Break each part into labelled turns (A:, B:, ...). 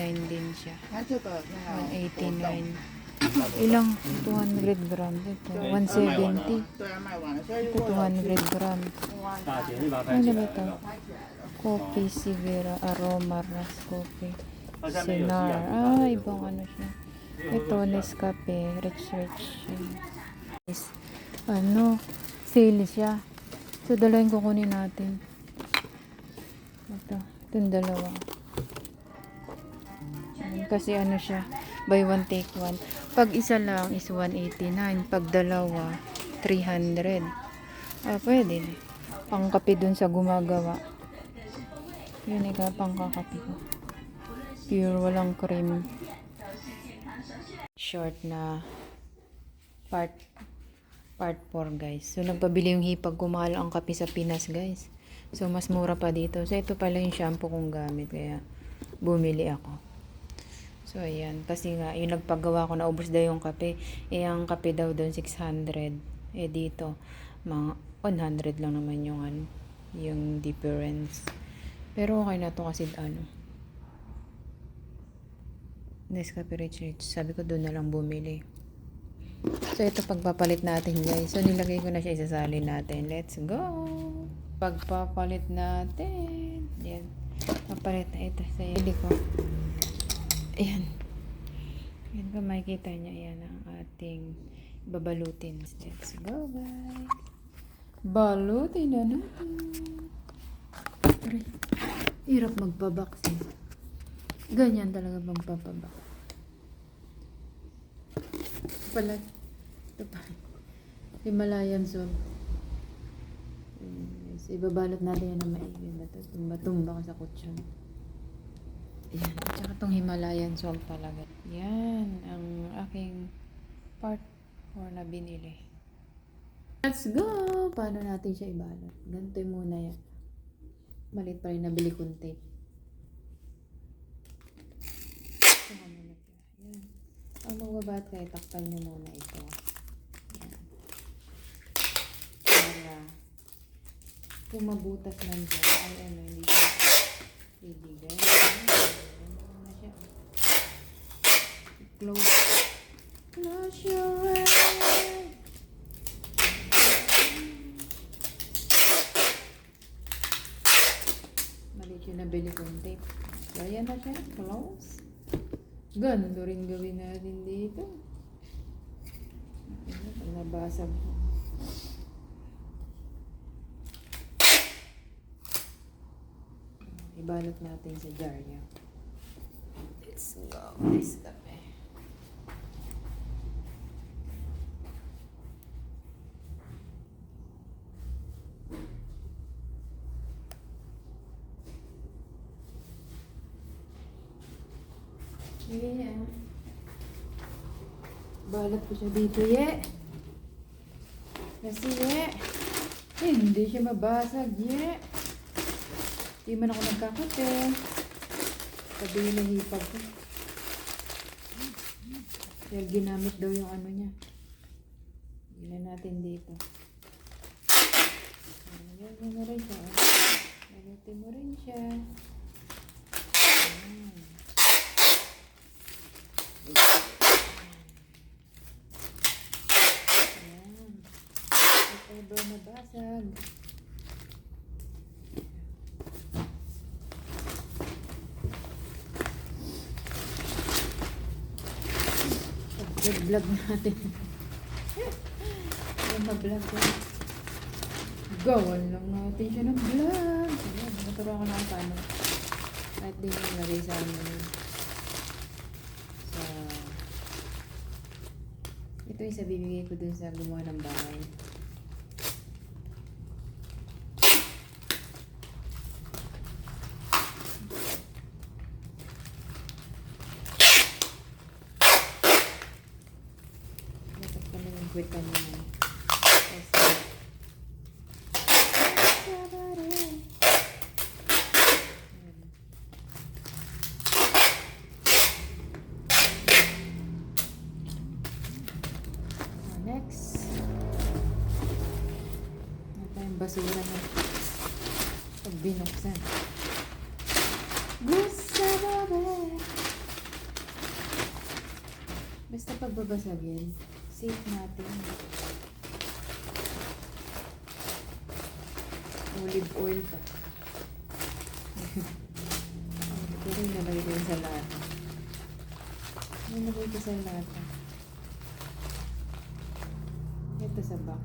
A: 189 din siya. 189. Ilang? 200 gram dito. 170. Ito 200
B: gram.
A: Ano ba ito? Coffee Sivera Aroma Ras Coffee. Sinar. Ah, ibang ano siya. Ito, Nescafe. Rich Rich. Ano? Sale siya. So, dalawin kukunin natin. Ito. Itong dalawa. Kasi ano siya, buy one take one. Pag isa lang is 189. Pag dalawa, 300. Ah, pwede. Pangkape dun sa gumagawa. Yun, ika, pangkakape ko. Pure, walang cream. Short na part part 4 guys. So nagpabili yung hipag kumahal ang kape sa Pinas guys. So mas mura pa dito. So ito pala yung shampoo kong gamit kaya bumili ako. So ayan, kasi nga yung nagpagawa ko na ubos daw yung kape. Eh ang kape daw doon 600. Eh dito mga 100 lang naman yung ano, yung difference. Pero okay na to kasi ano, Nescafe Rich Rich. Sabi ko doon na lang bumili. So, ito pagpapalit natin guys. So, nilagay ko na siya isasalin natin. Let's go! Pagpapalit natin. Yan. Papalit na ito sa ili ko. Ayan. Yan pa makikita niya. Yan ang ating babalutin. Let's go guys. Balutin na natin. Aray. Hirap magpabaksin. Ganyan talaga magpapabak. Pala, ito pa. Himalayan salt. So, ibabalot natin yan ng maigi na to. Tumba-tumba ka sa kutsyon. Yan. At saka itong Himalayan salt talaga. Yan. Ang aking part 4 na binili. Let's go! Paano natin siya ibalot? Ganito muna yan. Malit pa rin nabili kong tape. Yan. Ang magbabat kayo, takpan nyo muna ito. Yan. Para kung mabutas siya, ay ano, hindi siya bibigay. Yan na siya. Close. Close your eyes. Maliit yung nabili kong tape. So, ayan na siya. Close. Ganito rin gawin natin dito. Pag nabasag ko. Ibalot natin sa jar niya. Let's go. Nice kape. Yeah. Balot ko siya dito, ye. Kasi, ye. Hindi siya mabasag, ye. Hindi man ako nagkakape. Sabi nila hipag ko. Dahil ginamit daw yung ano niya. Gila natin dito. Ayan mo rin siya. oh. Balutin mo rin siya. Ayan. Ayan. Ito daw Pag-vlog natin. Ayan, mag-vlog ko. Gawan lang natin siya ng vlog. Ayan, naturuan ko na paano. Kahit din yung lagay sa yun. Sa... Ito yung sa ko dun sa gumawa ng bahay. Na. Ayan. Ah, Next. Yung basura na. Pag binuksan. Gusto mo ba? Basta pagbabasag yan, safe natin. Olive oil pa. Pero yung nalagay ko sa lata. Nalagay ko sa lata. Ito sa box.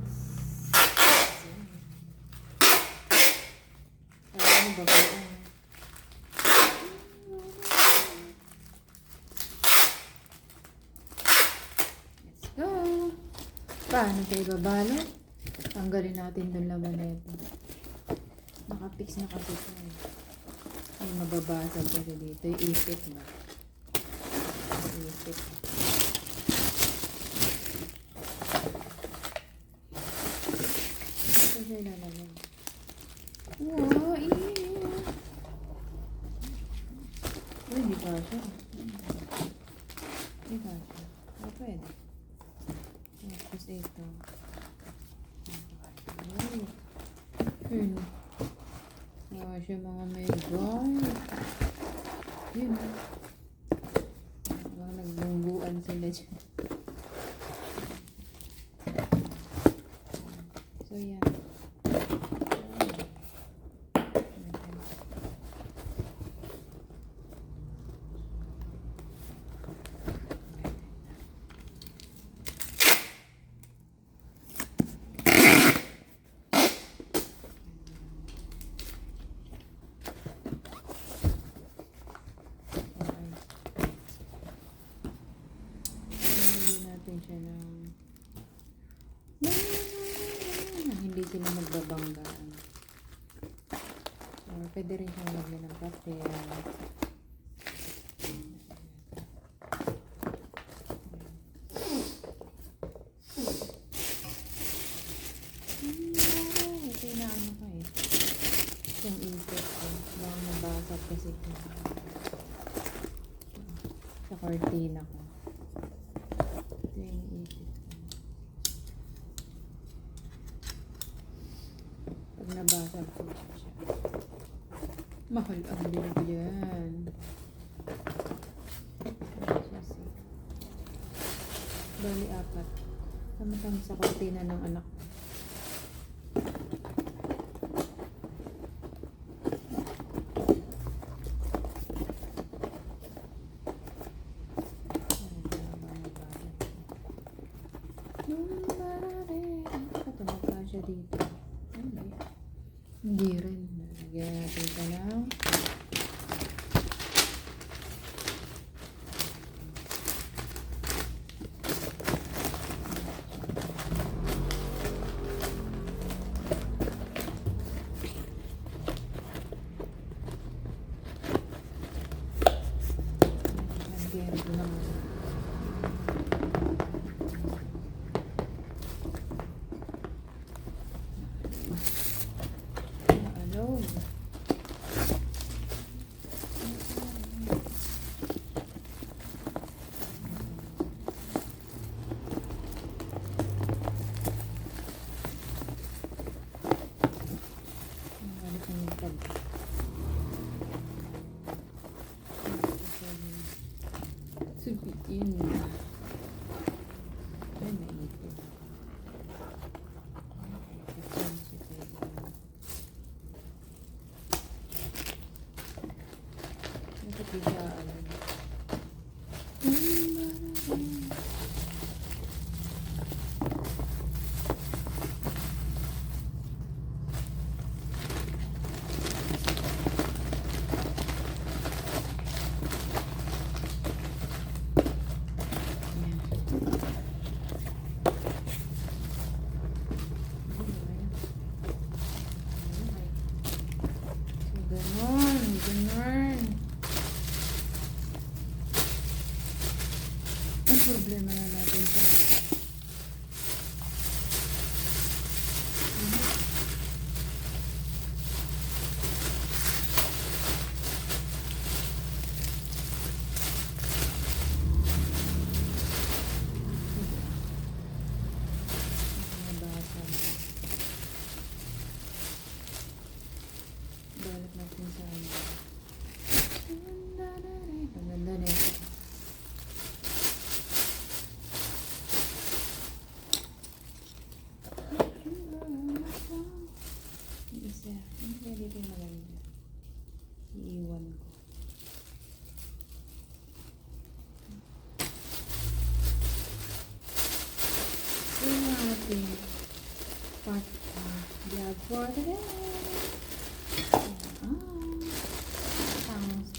A: Alam mo. Let's go! Paano tayo babalo? Tanggalin natin yung laman na ito. Nakapix na kasi ito eh. May mababasag kasi dito. Yung isip ba? Yung isip. Ito siya ilalagay. Wow, iya. Uy, di pa siya. Di pa siya. Pwede. Tapos ito. Uy. Hmm. Wala siya mga may guard. Yun. Mga nagbungguan sila dyan. So, yan. Okay. Hindi natin siya ng na hindi sila magbabanggaan. Or pwede rin siyang lagyan ng papel. Hmm, ko eh. Yung insect ko. Baka nabasag kasi ito. Sa cortina ko. Ito yung isip ko. Pag nabasag ko siya. Mahal ang binigyan. Bali, apat. Kortina ng anak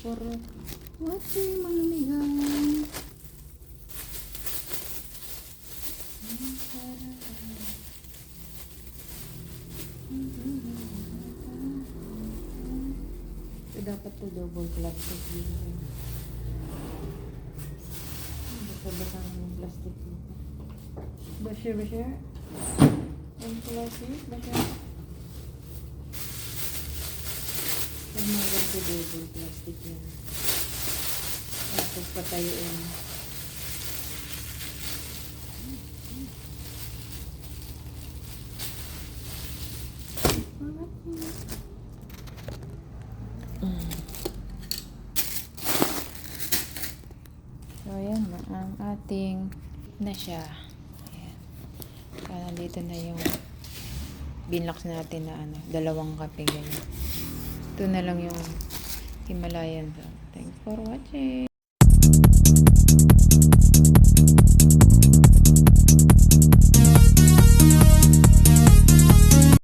A: for watching mga migang. So, dapat to double plastic dito. Basta-basta ng plastic dito. Bashir, Bashir? Yung plastic, Bashir? Huwag mo lang to double plastic yan. Tapos patayuin. Mm. So, ayan na ang ating na siya. Ayan. Kaya nandito na yung binlock natin na ano, dalawang kape ganyan. Ito na lang yung Himalayan. So, thanks for watching.